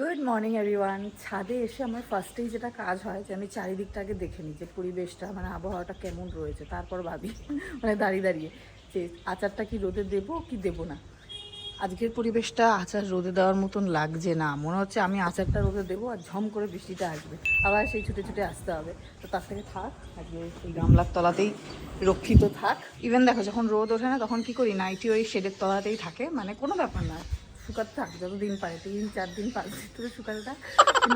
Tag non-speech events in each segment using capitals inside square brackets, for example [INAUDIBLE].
Good morning everyone ছাদে এসে আমার ফার্স্টেই যেটা কাজ হয় যে আমি চারিদিকটাকে দেখে নিই যে পরিবেশটা মানে আবহাওয়াটা কেমন রয়েছে। তারপর ভাবি মানে দাঁড়িয়ে দাঁড়িয়ে যে আচারটা কি রোদে দেবো, কি দেবো না? আজকের পরিবেশটা আচার রোদে দেওয়ার মতন লাগছে না। মনে হচ্ছে আমি আচারটা রোদে দেবো আর ঝম করে বৃষ্টিটা আসবে। আবার সেই ছুটে ছুটে আসতে হবে। তো তার থেকে থাক, আজকে এই গামলার তলাতেই রক্ষিত থাক। ইভেন দেখো, যখন রোদ ওঠে না, তখন কি করি? নাইটি ওই শেডের তলাতেই থাকে। মানে কোনো ব্যাপার না। শুকাতে থাক যতদিন পারে তিন চার দিন পাঁচ দিন ধরে শুকাতে থাক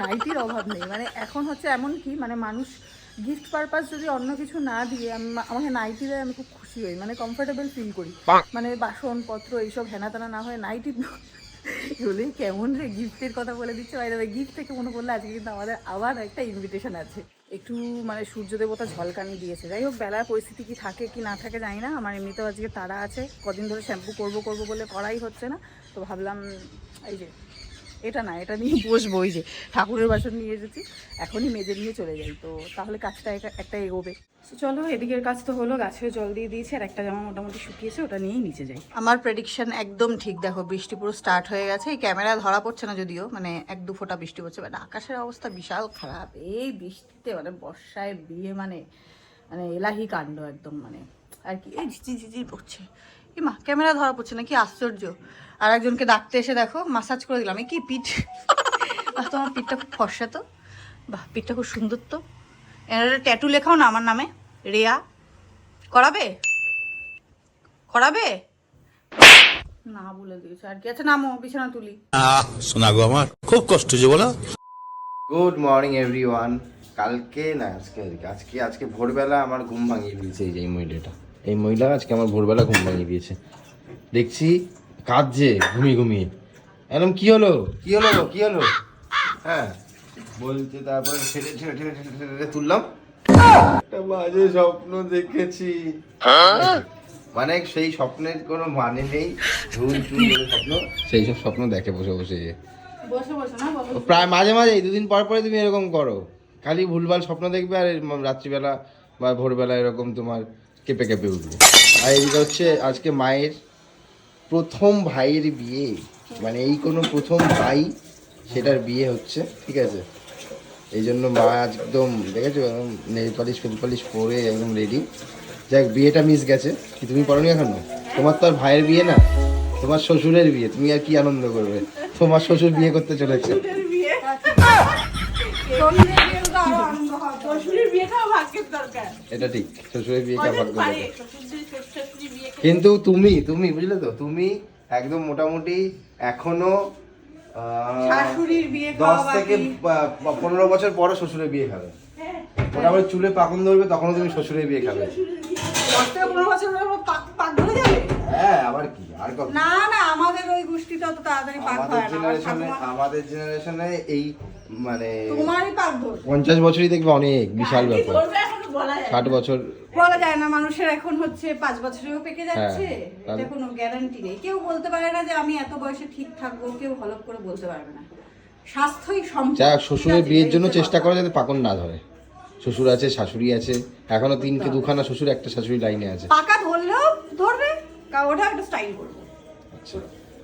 নাইটির অভাব নেই। মানে এখন হচ্ছে এমন কি মানে মানুষ গিফট পারপাস যদি অন্য কিছু না দিয়ে আমি আমাকে নাইটি দেয় আমি খুব খুশি হই। মানে কমফোর্টেবল ফিল করি। মানে বাসনপত্র এইসব হেনা তেনা না হয়ে নাইটি [LAUGHS] বলেই কেমন রে গিফটের কথা বলে দিচ্ছে। বাইরে গিফট থেকে মনে করলে আজকে কিন্তু আমাদের আবার একটা ইনভিটেশন আছে। একটু মানে সূর্য দেবতা ঝলকানি দিয়েছে। যাই হোক বেলার পরিস্থিতি কি থাকে কি না থাকে জানি না। আমার এমনিতেও আজকে তারা আছে। কদিন ধরে শ্যাম্পু করব করব বলে করাই হচ্ছে না। তো ভাবলাম এই যে এটা না এটা নিয়ে বসবো ওই যে ঠাকুরের বাসন নিয়ে এসেছি এখনই মেজে নিয়ে চলে যাই তো তাহলে কাজটা একা- একটা এগোবে। চলো এদিকের কাজ তো হলো গাছেও জল দিয়ে দিয়েছে আর একটা জামা মোটামুটি শুকিয়েছে ওটা নিয়েই নিচে যাই। আমার প্রেডিকশন একদম ঠিক দেখো বৃষ্টি পুরো স্টার্ট হয়ে গেছে এই ক্যামেরা ধরা পড়ছে না যদিও মানে এক দু ফোঁটা বৃষ্টি পড়ছে বাট আকাশের অবস্থা বিশাল খারাপ। এই বৃষ্টিতে মানে বর্ষায় বিয়ে মানে মানে এলাহি কাণ্ড একদম মানে আর কি এই ঝিঝি ঝিঝি পড়ছে। কি মা ক্যামেরা ধরা পড়ছে না কি আশ্চর্য। আর একজনকে ডাকতে এসে দেখো মাসাজ করে দিলাম। এই কি পিঠ? তোমার পিঠটা খুব ফর্সা তো। বাহ পিঠটা খুব সুন্দর তো। এনার ট্যাটু লেখাও না আমার নামে? রেয়া। করাবে? করাবে? না বলে দিয়েছে। আর কি আচ্ছা নামো বিছানা তুলি। শোনা গো আমার খুব কষ্ট হচ্ছে বলো। গুড মর্নিং এভরিওয়ান কালকে না আজকে আজকে আজকে ভোরবেলা আমার ঘুম ভাঙিয়ে দিয়েছে এই যে এই মহিলাটা। এই মহিলা আজকে আমার ভোরবেলা ঘুম ভাঙিয়ে দিয়েছে। দেখছি কাঁদছে ঘুমিয়ে ঘুমিয়ে। এরকম কি হলো? কি হলো কি হলো? হ্যাঁ। বলছে তারপরে ছেড়ে ছেড়ে ছেড়ে ছেড়ে ছেড়ে ছেড়ে তুললাম। একটা বাজে স্বপ্ন দেখেছি। মানে সেই স্বপ্নের কোনো মানে নেই। ঝুল চুল স্বপ্ন। সেই সব স্বপ্ন দেখে বসে বসে বসে বসে প্রায় মাঝে মাঝে দুদিন পর পরে তুমি এরকম করো। খালি ভুলভাল স্বপ্ন দেখবে আর রাত্রিবেলা বা ভোরবেলা এরকম তোমার কেঁপে কেঁপে উঠবে। আর এদিকে হচ্ছে আজকে মায়ের প্রথম ভাইয়ের বিয়ে। মানে এই কোনো প্রথম ভাই সেটার বিয়ে হচ্ছে, ঠিক আছে? এই জন্য মা একদম, দেখেছ? একদম নেল পালিশ, ফেল পালিশ পরে একদম রেডি যাক, বিয়েটা মিস গেছে। কি তুমি করনি এখনও? তোমার তো আর ভাইয়ের বিয়ে না। তোমার শ্বশুরের বিয়ে। তুমি আর কি আনন্দ করবে? তোমার শ্বশুর বিয়ে করতে চলেছে। শ্বশুরের বিয়েটাও ভাগ্যের দরকার। এটা ঠিক শ্বশুরের। বিয়ে কিন্তু তুমি তুমি বুঝলে তো? তুমি একদম মোটামুটি এখনও শাশুড়ির বিয়ে দশ থেকে পনেরো বছর পরে শ্বশুরের বিয়ে খাবে। হ্যাঁ। মোটামুটি চুলে পাকন ধরবে তখনও তুমি শ্বশুরের বিয়ে খাবে। দশ থেকে পনেরো বছর পাক পাক ধরে যাবে? হ্যাঁ আবার কি? আর না না আমাদের ওই গোষ্ঠীটা অত তাড়াতাড়ি পাক হয় না জেনারেশনে আমাদের জেনারেশনে এই মানে পঞ্চাশ বছরই দেখবে অনেক বিশাল ব্যাপার। যায় না। ষাট বছর। বলা যায় না মানুষের এখন হচ্ছে পাঁচ বছরেও পেকে যাচ্ছে। হ্যাঁ, এটা কোনো গ্যারান্টি নেই। কেউ বলতে পারে না যে আমি এত বয়সে ঠিক থাকব কেউ হলপ করে বলতে পারবে না। স্বাস্থ্যই সম্পদ। যাক শ্বশুরের বিয়ের জন্য চেষ্টা। করো যাতে পাকন না ধরে। শ্বশুর আছে শাশুড়ি আছে এখনও তিনকে দুখানা শ্বশুর একটা শাশুড়ি লাইনে আছে। পাকা ধরলেও ধরবে ওটা একটা স্টাইল করব। আচ্ছা।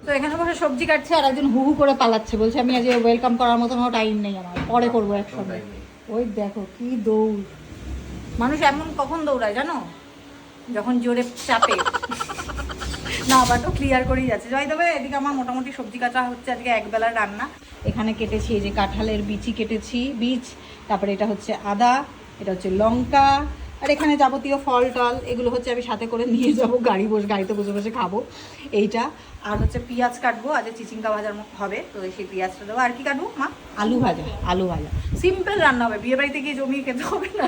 তো এখানে বসে সবজি কাটছে আর একজন হু হু করে পালাচ্ছে। বলছে আমি আজ ওয়েলকাম করার মতন টাইম নেই আমার। পরে করব একসঙ্গে। ওই দেখো কি দৌড়। মানুষ এমন কখন দৌড়ায় জানো? যখন জোরে চাপে। না বাটও ক্লিয়ার করেই যাচ্ছে। যাই তবে এদিকে আমার মোটামুটি সবজি কাটা হচ্ছে আজকে একবেলার রান্না। এখানে কেটেছি এই যে কাঁঠালের বিচি কেটেছি বীজ। তারপরে এটা হচ্ছে আদা এটা হচ্ছে লঙ্কা আর এখানে যাবতীয় ফল টল এগুলো হচ্ছে আমি সাথে করে নিয়ে যাব গাড়ি বসে গাড়িতে বসে বসে খাব। এইটা। আর হচ্ছে পেঁয়াজ কাটবো আজ চিচিঙ্কা ভাজার হবে তো সেই পেঁয়াজটা দেবো। আর কি কাটবো মা? আলু ভাজা আলু ভাজা। সিম্পল রান্না হবে বিয়ে বাড়িতে গিয়ে জমিয়ে খেতে হবে না।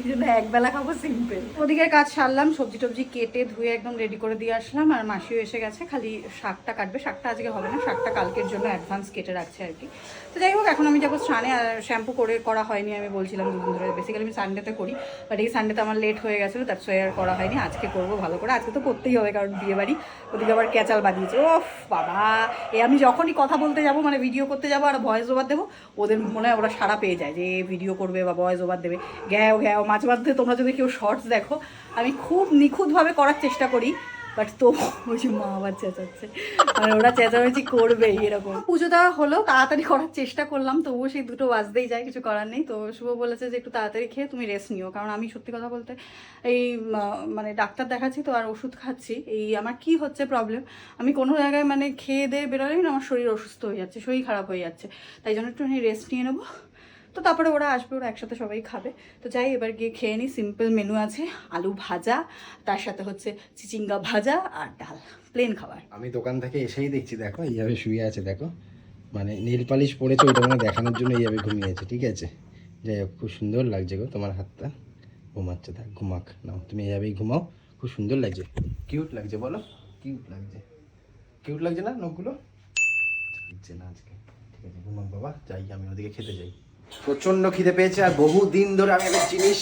এই জন্য একবেলা খাব সিম্পল ওদিকে কাজ সারলাম সবজি টবজি কেটে ধুয়ে একদম রেডি করে দিয়ে আসলাম আর মাসিও এসে গেছে খালি শাকটা কাটবে। শাকটা আজকে হবে না শাকটা কালকের জন্য অ্যাডভান্স কেটে রাখছে আর কি। তো যাই হোক এখন আমি যাব স্নানে আর শ্যাম্পু করে করা হয়নি আমি বলছিলাম দুদিন ধরে। বেসিক্যালি আমি সানডেতে করি বাট এই সানডেতে আমার লেট হয়ে গেছিল তার সো আর করা হয়নি। আজকে করব ভালো করে আজকে তো করতেই হবে কারণ বিয়ে বাড়ি। ওদিকে আবার ক্যাচাল বাঁধিয়েছে ও বাবা। এ আমি যখনই কথা বলতে যাব মানে ভিডিও করতে যাব আর ভয়েস ওভার দেবো, ওদের মনে হয় ওরা সারা পেয়ে যায় যে ভিডিও করবে বা ভয়েস ওভার দেবে। গ্যাও গ্যাও, মাঝে মাঝে তোমরা যদি কেউ শর্টস দেখো, আমি খুব নিখুঁতভাবে করার চেষ্টা করি। বাট তো ওই মা আবার চেঁচাচ্ছে। মানে ওরা চেঁচামেচি করবেই এরকম। পুজো দেওয়া হলো, তাড়াতাড়ি করার চেষ্টা করলাম, তবুও সেই দুটো বাজতেই যায়, কিছু করার নেই। তো শুভ বলেছে যে, একটু তাড়াতাড়ি খেয়ে তুমি রেস্ট নিও। কারণ আমি সত্যি কথা বলতে এই মানে ডাক্তার দেখাচ্ছি তো, আর ওষুধ খাচ্ছি। এই আমার কি হচ্ছে প্রবলেম আমি কোনো জায়গায় মানে খেয়ে দিয়ে বেরোলেই না, আমার শরীর অসুস্থ হয়ে যাচ্ছে, শরীর খারাপ হয়ে যাচ্ছে। তাই জন্য একটুখানি রেস্ট নিয়ে নেব। তো তারপরে ওরা আসবে, ওরা একসাথে সবাই খাবে। তো যাই, এবার গিয়ে খেয়ে নিই সিম্পল মেনু আছে, আলু ভাজা, তার সাথে হচ্ছে চিচিঙ্গা ভাজা আর ডাল প্লেন খাবার। আমি দোকান থেকে এসেই দেখছি, দেখো, এইভাবে শুয়ে আছে, দেখো। মানে নীল পালিশ পড়েছে ওইটা মানে দেখানোর জন্য এইভাবে ঘুমিয়েছে, ঠিক আছে? যাই হোক, খুব সুন্দর লাগছে গো তোমার হাতটা। ঘুমাচ্ছে, থাক, ঘুমাক, নাও, তুমি এইভাবেই ঘুমাও, খুব সুন্দর লাগছে। কিউট লাগছে, বলো কিউট লাগছে। কিউট লাগছে না নখগুলো? লাগছে না আজকে। ঠিক আছে ঘুমাক বাবা, যাই, আমি ওদিকে খেতে যাই। প্রচণ্ড খিদে পেয়েছে আর বহু দিন ধরে আমি একটা জিনিস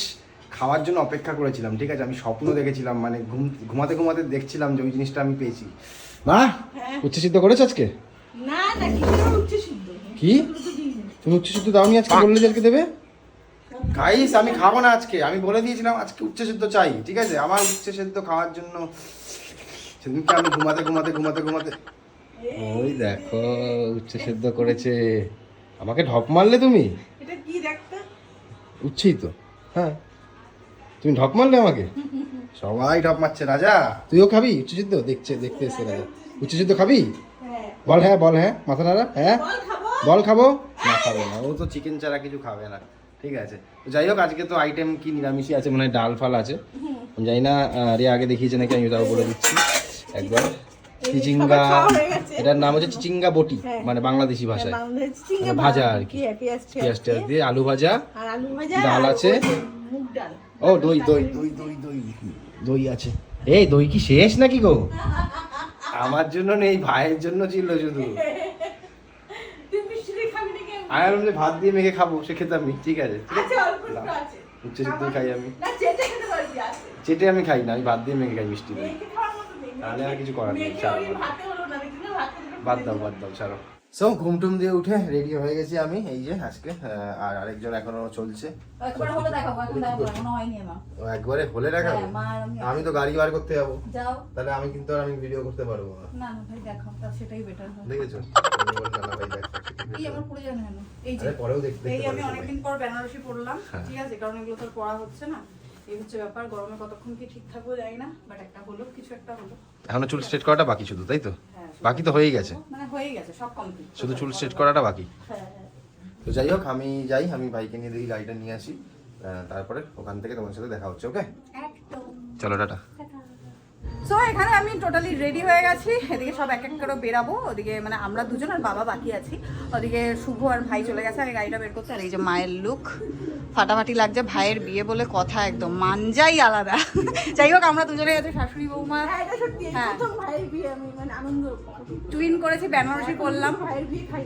খাওয়ার জন্য অপেক্ষা করেছিলাম ঠিক আছে? আমি স্বপ্ন দেখেছিলাম মানে ঘুম ঘুমাতে ঘুমাতে দেখছিলাম যে ওই জিনিসটা আমি পেয়েছি। মা উচ্চসিদ্ধ করেছ আজকে? না না কি? সিদ্ধ তুমি উচ্চসিদ্ধ দাওনি আজকে বললে আজকে দেবে? গাইস আমি খাব না আজকে আমি বলে দিয়েছিলাম আজকে উচ্চসিদ্ধ চাই ঠিক আছে? আমার উচ্চসিদ্ধ খাওয়ার জন্য সেদিনকে আমি ঘুমাতে ঘুমাতে ঘুমাতে ঘুমাতে ওই দেখো উচ্চসিদ্ধ করেছে। আমাকে ঢপ মারলে তুমি? উচ্ছেই তো হ্যাঁ। তুমি ঢপ মারলে আমাকে? সবাই ঢপ মারছে রাজা। তুইও খাবি? উচ্চসিদ্ধ দেখছে দেখতে এসে রাজা। উচ্চসিদ্ধ খাবি? বল হ্যাঁ বল হ্যাঁ মাথা নাড়া হ্যাঁ। বল খাব? না খাবে না। ও তো চিকেন ছাড়া কিছু খাবে না। ঠিক আছে। যাই হোক আজকে তো আইটেম কি নিরামিষই আছে মানে ডাল ফাল আছে। আমি জানি না রে আগে দেখিয়েছে নাকি আমি তাও বলে দিচ্ছি। একবার। চিচিঙ্গা এটার নাম হচ্ছে চিচিঙ্গা বটি মানে বাংলাদেশি ভাষায়। মানে ভাজা আর কি। পেঁয়াজ টেয়াজ দিয়ে। আলু ভাজা ডাল আছে। ও দই দই দই দই দই। দই আছে। এই দই কি শেষ নাকি গো? আমার জন্য নেই ভাইয়ের জন্য ছিল শুধু। আমি যে ভাত দিয়ে মেখে খাব সে খেতাম আমি ঠিক আছে। আছে। উচ্চ সিদ্ধ খাই আমি। চেটে আমি খাই না আমি ভাত দিয়ে মেখে খাই মিষ্টি দিয়ে তাহলে আর কিছু করার নেই ছাড়ো বাদ দাও বাদ দাও ছাড়ো। সো ঘুম টুম দিয়ে উঠে রেডি হয়ে গেছি আমি এই যে আজকে আর আরেকজন এখনও চলছে। একবার হলে দেখাবো হ্যাঁ, আমি তো গাড়ি বার করতে যাব। তাহলে আমি কিন্তু আর আমি ভিডিও করতে পারব না। না না ভাই দেখাও তা সেটাই বেটার দেখেছ? পরেও দেখতে এই দেখতে আমি অনেকদিন পর বেনারসি পরলাম হ্যাঁ। ঠিক আছে কারণ এগুলো তো আর পড়া হচ্ছে না। এই হচ্ছে ব্যাপার গরমে কতক্ষণ কি ঠিক থাকব জানি না বাট একটা হলো কিছু একটা হলো। এখনও চুল স্ট্রেট করাটা বাকি শুধু তাই তো? হ্যাঁ বাকি তো হয়েই গেছে। মানে হয়ে গেছে সব কমপ্লিট শুধু চুল স্ট্রেট করাটা বাকি? হ্যাঁ। হ্যাঁ তো যাই হোক আমি যাই আমি বাইকে নিয়ে দেখি গাড়িটা নিয়ে আসি। তারপরে ওখান থেকে তোমার সাথে দেখা হচ্ছে ওকে? চলো টাটা। সো এখানে আমি টোটালি রেডি হয়ে গেছি। এদিকে সব এক এক করে বেরাবো। ওদিকে মানে আমরা দুজন আর বাবা বাকি আছি। ওদিকে শুভ আর ভাই চলে গেছে আমি গাড়িটা বের করতে। আর এই যে মায়ের লুক ফাটাফাটি লাগছে ভাইয়ের বিয়ে বলে কথা একদম মানজাই আলাদা। [LAUGHS] যাই হোক আমরা দুজনে আছি শাশুড়ি বৌমা। হ্যাঁ টুইন করেছি বেনারসি করলাম। ভাইয়ের বিয়ে খাই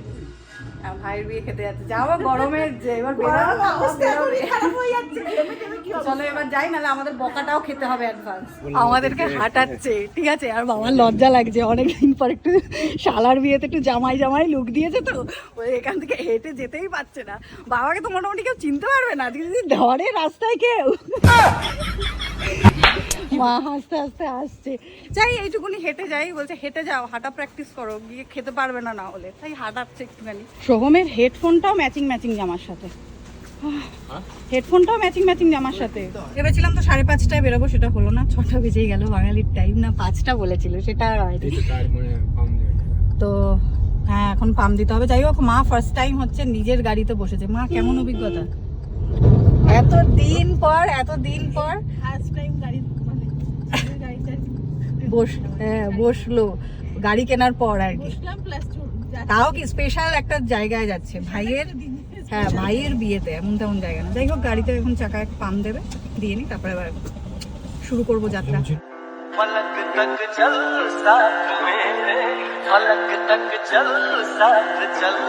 ভাইয়ের বিয়ে খেতে যাচ্ছে। যাও গরমের যে এবার চলো এবার যাই নাহলে আমাদের বকাটাও খেতে হবে অ্যাডভান্স আমাদেরকে হাঁটাচ্ছে ঠিক আছে? আর বাবার লজ্জা লাগছে। অনেকদিন পর একটু শালার বিয়েতে একটু জামাই জামাই লুক দিয়েছে তো ওই এখান থেকে হেঁটে যেতেই পারছে না। বাবাকে তো মোটামুটি কেউ চিনতে পারবে না যদি ধরে রাস্তায় কেউ। মা [LAUGHS] হাসতে হাসতে আসছে। যাই এইটুকুনি হেঁটে যাই বলছে হেঁটে যাও হাঁটা প্র্যাকটিস করো গিয়ে খেতে পারবে না না হলে। তাই হাঁটাচ্ছে একটুখানি। সোহমের হেডফোনটাও ম্যাচিং ম্যাচিং জামার সাথে। হেডফোনটাও ম্যাচিং ম্যাচিং জামার সাথে। ভেবেছিলাম তো সাড়ে পাঁচটায় বেরোবো সেটা হলো না। ছটা বেজেই গেল বাঙালির টাইম না পাঁচটা বলেছিল সেটা আর হয়নি। তো হ্যাঁ এখন পাম দিতে হবে। যাই হোক মা ফার্স্ট টাইম হচ্ছে নিজের গাড়িতে বসেছে। মা কেমন অভিজ্ঞতা? এত দিন পর। এত দিন পর বস হ্যাঁ বসলো গাড়ি কেনার পর আর কি তাও কি স্পেশাল একটা জায়গায় যাচ্ছে ভাইয়ের হ্যাঁ ভাইয়ের বিয়েতে এমন তেমন জায়গা না যাই হোক গাড়িতে এখন চাকায় পাম দেবে দিয়ে নি তারপরে এবার শুরু করবো যাত্রা फलक तक चल साथ मेरे फलक तक चल साथ चल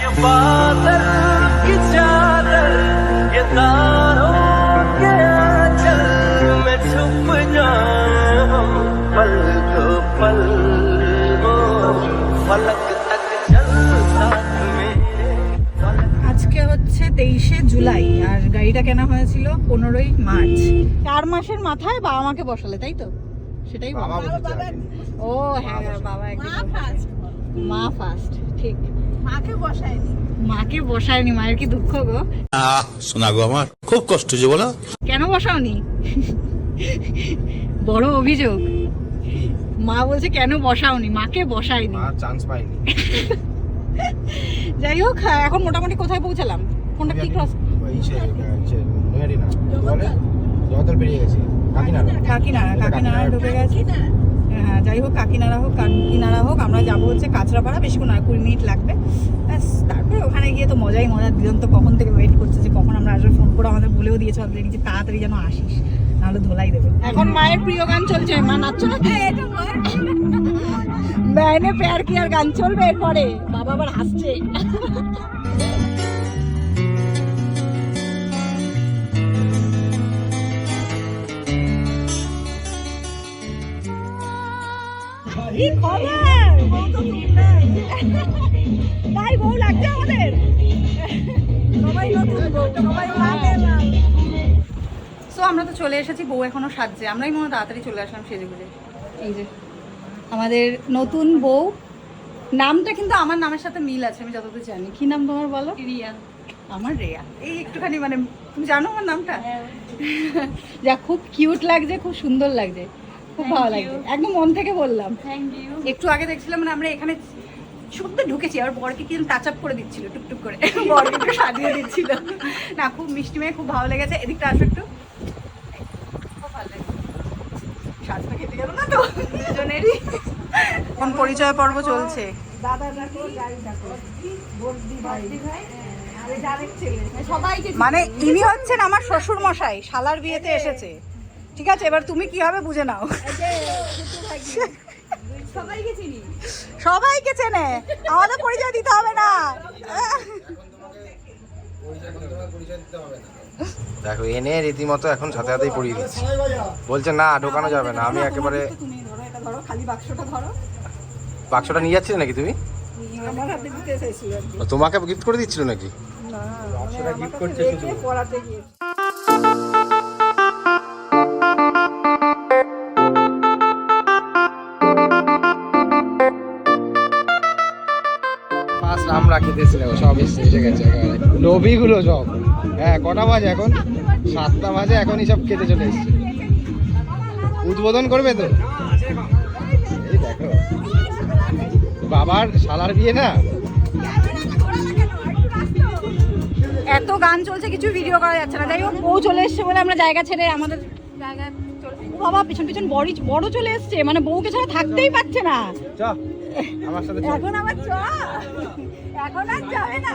ये बादल की चादर ये तारों তেইশে জুলাই আর গাড়িটা কেনা হয়েছিল পনেরোই মার্চ। চার মাসের মাথায় বাবা মাকে বসালে তাই তো? সেটাই। ও হ্যাঁ বাবা মা ফার্স্ট ঠিক। মাকে বসায়নি। মাকে বসায়নি মায়ের কি দুঃখ গো? শোনা গো আমার খুব কষ্ট যে বলো। কেন বসাওনি? বড় অভিযোগ। মা বলছে কেন বসাওনি? মাকে বসায়নি। মা চান্স পাইনি যাই হোক হ্যাঁ, এখন মোটামুটি কোথায় পৌঁছালাম? কোনটা কি ক্রস জগদ্দল পেরিয়ে গেছি কাকিনাড়া। কাকিনাড়া কাকিনাড়া ঢুকে গেছি। হ্যাঁ যাই হোক কাকিনাড়া হোক কাকিনাড়া হোক আমরা যাব হচ্ছে কাঁচরাপাড়া বেশিক্ষণ আর কুড়ি মিনিট লাগবে। ব্যাস তারপরে ওখানে গিয়ে তো মজাই মজা দিদন্ত কখন থেকে ওয়েট করছে যে কখন আমরা আসলে ফোন করে আমাদের বলেও দিয়েছে অলরেডি যে তাড়াতাড়ি যেন আসিস নাহলে ধোলাই দেবে। এখন মায়ের প্রিয় গান চলছে মা নাচছো না ম্যানে প্যার কি আর গান চলবে এরপরে? বাবা আবার হাসছে। কি খবর তাই বউ লাগছে আমাদের। সবাই নতুন বউ সবাই সো আমরা তো চলে এসেছি বউ এখনও সাজছে। আমরাই মনে তাড়াতাড়ি চলে আসলাম সেজে গুজে এই যে আমাদের নতুন বউ। নামটা কিন্তু আমার নামের সাথে মিল আছে আমি যতদূর জানি। কি নাম তোমার বলো? রিয়া। আমার রেয়া। এই একটুখানি মানে তুমি জানো আমার নামটা? যা খুব কিউট লাগছে খুব সুন্দর লাগছে। খুব ভালো লাগছে একদম মন থেকে বললাম। একটু আগে দেখছিলাম মানে আমরা এখানে শুদ্ধ ঢুকেছি আর বরকে কিন্তু টাচ আপ করে দিচ্ছিল টুকটুক করে। [LAUGHS] বরকে একটু সাজিয়ে দিচ্ছিল। না খুব মিষ্টি মেয়ে খুব ভালো লেগেছে। এদিকটা আসো একটু। খুব ভালো লেগেছে। সাজটা খেতে গেল না তো? দুজনেরই। এখন পরিচয় পর্ব চলছে। মানে ইনি হচ্ছেন আমার শ্বশুর মশাই শালার বিয়েতে এসেছে। ঠিক আছে এবার তুমি কি হবে বুঝে নাও। সবাইকে চেনে আমাদের পরিচয় দিতে হবে না। দেখো এনে রীতিমতো এখন সাথে সাথেই পড়িয়ে দিচ্ছি। বলছে না ঢোকানো যাবে না আমি একেবারে তুমি ধরো এটা ধরো খালি বাক্সটা নিয়ে যাচ্ছিলে নাকি তুমি? তোমাকে গিফট করে দিচ্ছিল নাকি? না, মানে আমাকে গিয়ে ফার্স্ট না সব এসে গেছে একেবারে। লোভিগুলো সব। হ্যাঁ কটা বাজে এখন? সাতটা বাজে এখনই সব খেতে চলে এসছে। উদ্বোধন করবে তো? এই দেখো। বাবার শালার বিয়ে না? এত গান চলছে কিছু ভিডিও করা যাচ্ছে না। যাই হোক বউ চলে এসছে বলে আমরা জায়গা ছেড়ে আমাদের জায়গা বাবা পিছন পিছন বড় বড় চলে এসছে। মানে বউকে ছাড়া থাকতেই পারছে না। চ আমার সাথে এখন আবার চ। এখন আর যাবে না।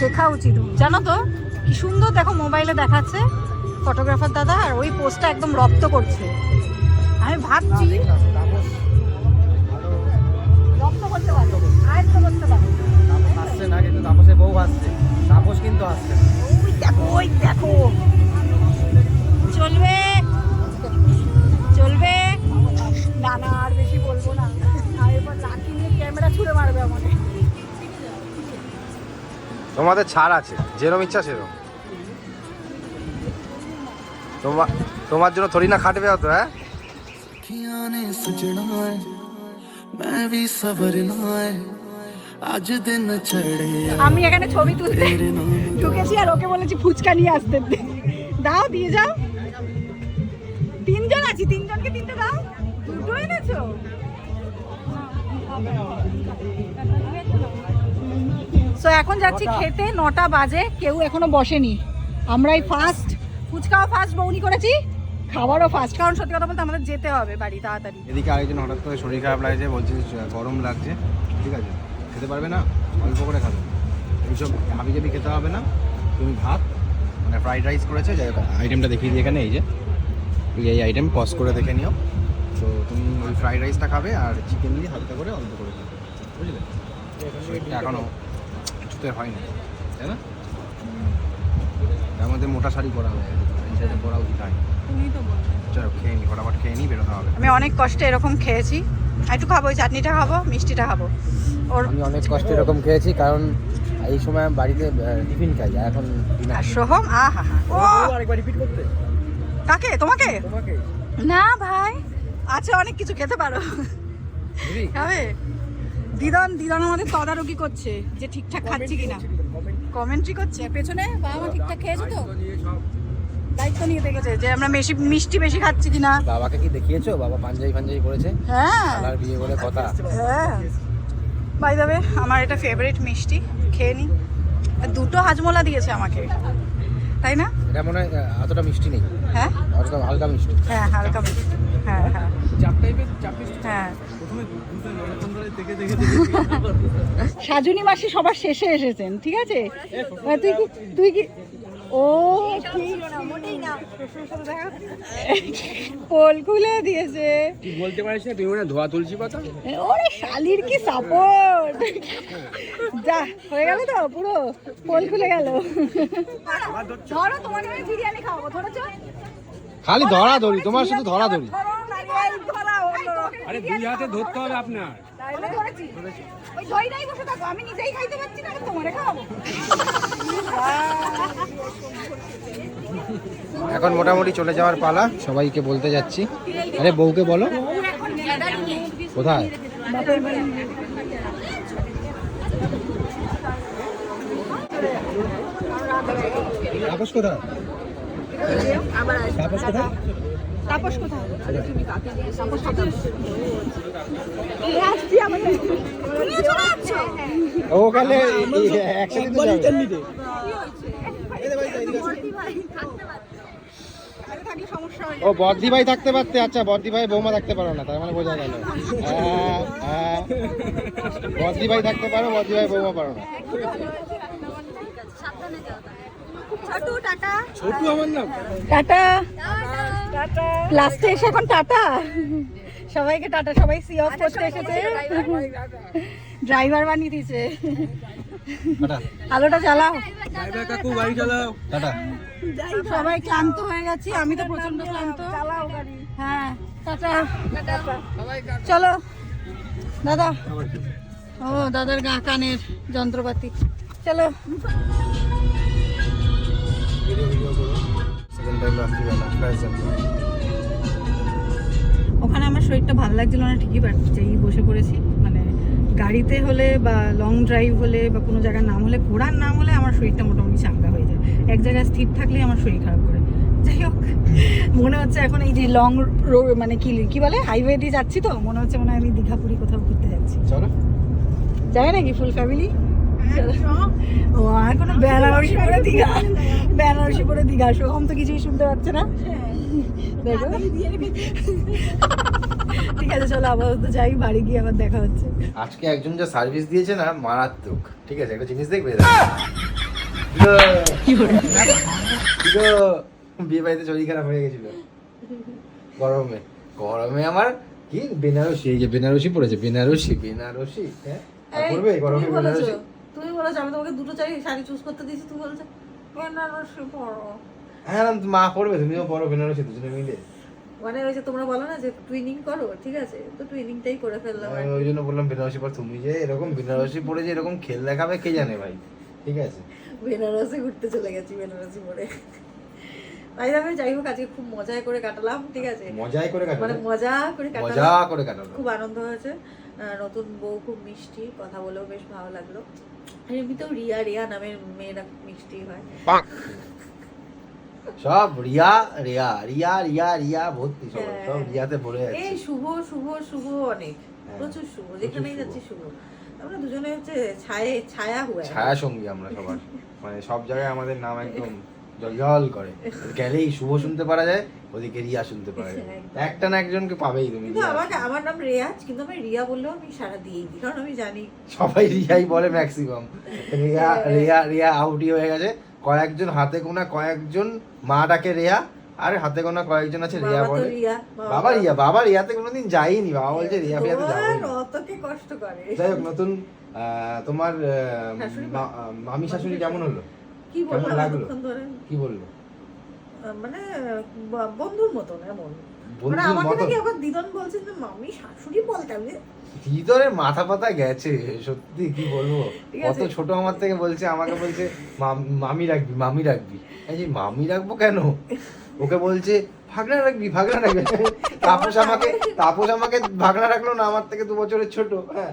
শেখা উচিত। জানো তো, কি সুন্দর দেখো মোবাইলে দেখাচ্ছে ফটোগ্রাফার দাদা আর ওই পোস্টটা একদম রপ্ত করছে। ভাবছি তাপসের বউ তাপস কিন্তু চলবে? না না আর বেশি বলব না। ক্যামেরা মারবে তোমাদের ছাড় আছে যেরম ইচ্ছা সেরম। তোমার তোমার জন্য থরি না খাটবে অত হ্যাঁ? ਨੇ ਸਜਣਾ ਏ ਮੈਂ ਵੀ ਸਬਰਨਾ ਏ ਅੱਜ ਦਿਨ ਚੜਿਆ আমি এখানে ছবি তুলতে ਤੇਰੇ ਨਾਮ ঢুকেছি আর ওকে বলেছি ফুচকা নিয়ে আসতে দাও দিয়ে যাও তিনজন আছি তিনজনকে তিনটে দাও দুটো এনেছো সো এখন যাচ্ছি খেতে নটা বাজে কেউ এখনো বসেনি আমরাই ফার্স্ট ফুচকাও ফার্স্ট বৌনি করেছি খাবারও ফার্স্ট কারণ সত্যি কথা বলতে আমাদের যেতে হবে বাড়ি তাড়াতাড়ি। এদিকে আরেকজন হঠাৎ করে শরীর খারাপ লাগছে, বলছে গরম লাগছে। ঠিক আছে, খেতে পারবে না, অল্প করে খাবে। এইসব হাবি জাবি খেতে হবে না, তুমি ভাত মানে ফ্রাইড রাইস করেছে, যাই আইটেমটা দেখিয়ে দিই এখানে, এই যে। এই আইটেম পজ করে দেখে নিও। তো তুমি ওই ফ্রাইড রাইসটা খাবে আর চিকেন দিয়ে হালকা করে অল্প করে খাবে। বুঝলে? শরীরটা এখনও কিছুতে হয়নি, তাই না? তার মধ্যে মোটা শাড়ি পরা হয়ে এই উচিত হয় চলো খেয়ে নি ফটাফট খেয়ে নি বেরোতে হবে। আমি অনেক কষ্টে এরকম খেয়েছি। একটু খাব ওই চাটনিটা খাব মিষ্টিটা খাব। ওর আমি অনেক কষ্টে এরকম খেয়েছি কারণ এই সময় আমি বাড়িতে টিফিন খাই আর এখন সোহম আ হা হা। ও আরেকবার রিপিট করতে? কাকে? তোমাকে? তোমাকে? না ভাই। আছে অনেক কিছু খেতে পারো। খাবে? দিদন দিদন আমাদের তদারকি করছে যে ঠিকঠাক খাচ্ছি কিনা। কমেন্ট্রি করছে? পেছনে বাবা মা ঠিকঠাক খেয়েছো তো? দায়িত্ব নিয়ে দেখেছে যে আমরা বেশি মিষ্টি বেশি খাচ্ছি কিনা। বাবাকে কি দেখিয়েছো? বাবা পাঞ্জাবি করেছে হ্যাঁ। আর বিয়ে করে কথা। হ্যাঁ। বাই আমার এটা ফেভারিট মিষ্টি। খেয়ে নি। দুটো হাজমোলা দিয়েছে আমাকে। তাই না? এটা মনে হয় মিষ্টি নেই। হ্যাঁ? হালকা হালকা মিষ্টি। হ্যাঁ হালকা মিষ্টি। হ্যাঁ হ্যাঁ। চাপ টাইপের চাপ হ্যাঁ। সাজুনি মাসি সবার শেষে এসেছেন ঠিক আছে? তুই কি তুই কি ও পোল খুলে দিয়েছে। তুই বলতে পারিস না তুই মনে ধোয়া তুলসী পাতা ওরে শালির কি সাপোর্ট যা হয়ে গেল তো পুরো। পোল খুলে গেল। ধরো তোমাকে বিরিয়ানি খাওয়াবো ধরেছো? খালি ধরা ধরি তোমার শুধু ধরা ধরি আরে দুই হাতে ধরতে হবে আপনার। আমি ওই দই নাই বসে থাকো আমি নিজেই খাইতে পারছি না তোমারে খাওয়াবো। এখন মোটামুটি চলে যাওয়ার পালা। সবাইকে বলতে যাচ্ছি। আরে বউকে বলো। কোথায়? তাপস কোথায়? তাপস কোথায়? তাপস কোথায়? ও কালে একসাথে তো যাবে ও বর্দি ভাই থাকতে পারতে। আচ্ছা বর্দি ভাই বৌমা থাকতে পারো না তার মানে বোঝা গেল। হ্যাঁ, হ্যাঁ। বর্দি ভাই থাকতে পারো বর্দি ভাই বৌমা পারো না। টাটা। লাস্টে এসে এখন টাটা। সবাইকে টাটা সবাই সি অফ করতে এসেছে। ড্রাইভার বানিয়ে দিয়েছে। আলোটা চালাও কাকু গাড়ি চালাও টাটা। সবাই ক্লান্ত হয়ে গেছি আমি তো প্রচণ্ড ক্লান্ত। হ্যাঁ টাটা। চলো দাদা। ও দাদার গা কানের যন্ত্রপাতি। চলো। ওখানে আমার শরীরটা ভালো লাগছিল না ঠিকই যেই বসে পড়েছি। গাড়িতে হলে বা লং ড্রাইভ হলে বা কোনো জায়গার নাম হলে ঘোরার নাম হলে আমার শরীরটা মোটামুটি চাঙ্গা হয়ে যায়। এক জায়গায় স্থির থাকলেই আমার শরীর খারাপ করে। যাই হোক মনে হচ্ছে এখন এই যে লং রোড মানে কি কি বলে হাইওয়ে দিয়ে যাচ্ছি তো মনে হচ্ছে মনে হয় আমি দীঘাপুরি কোথাও ঘুরতে যাচ্ছি। চলো। যাবে নাকি ফুল ফ্যামিলি ও আর কোনো বেনারসি পরে দীঘা। বেনারসি পরে দীঘা সোহম তো কিছুই শুনতে পাচ্ছে না। দেখো। ঠিক আছে চলো আপাতত যাই বাড়ি গিয়ে আবার দেখা হচ্ছে। আজকে একজন যা সার্ভিস দিয়েছে না মারাত্মক। ঠিক আছে একটা জিনিস দেখবে বিয়ে বাড়িতে শরীর খারাপ হয়ে গেছিল। গরমে। গরমে আমার কি? বেনারসি এই যে বেনারসি পড়েছে বেনারসি। বেনারসি হ্যাঁ? পড়বে? গরমে বেনারসি? তুমি বলেছ আমি তোমাকে দুটো চাই শাড়ি চুজ করতে দিয়েছি তুমি বলছো। বেনারসি পরো। হ্যাঁ মা পড়বে তুমিও পড়ো বেনারসি দুজনে মিলে। মানে ওই যে তোমরা বলো না যে টুইনিং করো ঠিক আছে? তো টুইনিংটাই করে ফেললাম আমি ওই জন্য বললাম বেনারসি পর তুমি যে এরকম বেনারসি পরে যে এরকম খেল দেখাবে কে জানে ভাই? ঠিক আছে? বেনারসে ঘুরতে চলে গেছি বেনারসি পরে। তাই আমি যাই হোক আজকে খুব মজায় করে কাটালাম ঠিক আছে? মজাই করে মানে মজা করে মজা কাটালাম করে কাটালো খুব আনন্দ হয়েছে। নতুন বউ খুব মিষ্টি কথা বলেও বেশ ভালো লাগল। এমনিতেও রিয়া রিয়া নামের মেয়েরা খুব মিষ্টি হয়। সব রিয়া রিয়া রিয়া রিয়া রিয়া ভর্তি সব হ্যাঁ। সব রিয়াতে ভরে এই শুভ শুভ শুভ অনেক। হ্যাঁ। প্রচুর শুভ যেখানেই যাচ্ছি শুভ। আমরা দুজনে হচ্ছে ছায়ে ছায়া হুয়া ছায়া সঙ্গী আমরা সবার। মানে সব জায়গায় আমাদের নাম একদম জল করে। গেলেই শুভ শুনতে পারা যায় ওদিকে রিয়া শুনতে পারা যায়। একটা না একজনকে পাবেই তুমি কিন্তু আমাকে আমার নাম রেয়াজ কিন্তু আমি রিয়া বললেও আমি সারা দিয়েই দিই কারণ আমি জানি। সবাই রিয়াই বলে ম্যাক্সিমাম রিয়া রিয়া রিয়া আউটি হয়ে গেছে। কয়েকজন হাতে গোনা কয়েকজন মা ডাকে রেয়া আর হাতে গোনা কয়েকজন আছে রিয়া বলে। বাবা রিয়া বাবা রিয়াতে কোনোদিন যাইনি বাবা বলছে রিয়া ফিয়াতে যাব কষ্ট করে। যাই হোক নতুন তোমার মামি শাশুড়ি কেমন হলো? কি ধরে? কি বলল? মানে বন্ধুর মতন এমন। মানে বন্ধুর আমাকে মতন দিদন বলছে যে মামি শাশুড়ি বলতাম যে মাথা পাতা গেছে সত্যি কি বলব? ছোট আমার থেকে বলছে আমাকে বলছে মামি রাখবি মামি রাখবি। এই যে মামি রাখব কেন? ওকে বলছে ভাগনা রাখবি ভাগনা রাখবি। [LAUGHS] তাপস আমাকে তাপস আমাকে ভাগনা রাখল না আমার থেকে দু বছরের ছোট হ্যাঁ।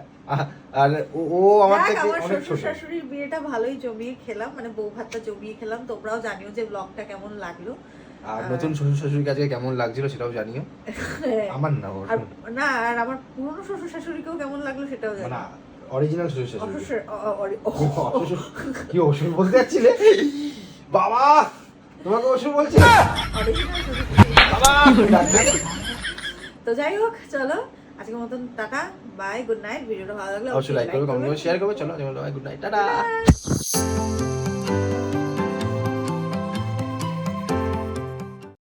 আর ও ও আমার থেকে অনেক ছোট। শাশুড়ির বিয়েটা ভালোই জমিয়ে খেলাম মানে বউ ভাতটা জমিয়ে খেলাম। তোমরাও জানিও যে ব্লগটা কেমন লাগল। আর নতুন শ্বশুর শাশুড়ির কাছে কেমন লাগছিল সেটাও জানিও। [LAUGHS] আমার না ওর না আর আমার পুরনো শ্বশুর শাশুড়িকেও কেমন লাগল সেটাও জানি। মানে অরিজিনাল শ্বশুর শাশুড়ি। কি অসুর বলতে যাচ্ছিলে? বাবা তোমাকে অসুর বলছে। [LAUGHS] শাশুড়ি। বাবা তো যাই হোক চলো আজকের মতন টাটা বাই গুড নাইট ভিডিওটা ভালো লাগলে অবশ্যই লাইক করবে কমেন্ট করবে শেয়ার করবে চলো বাই গুড নাইট টাটা।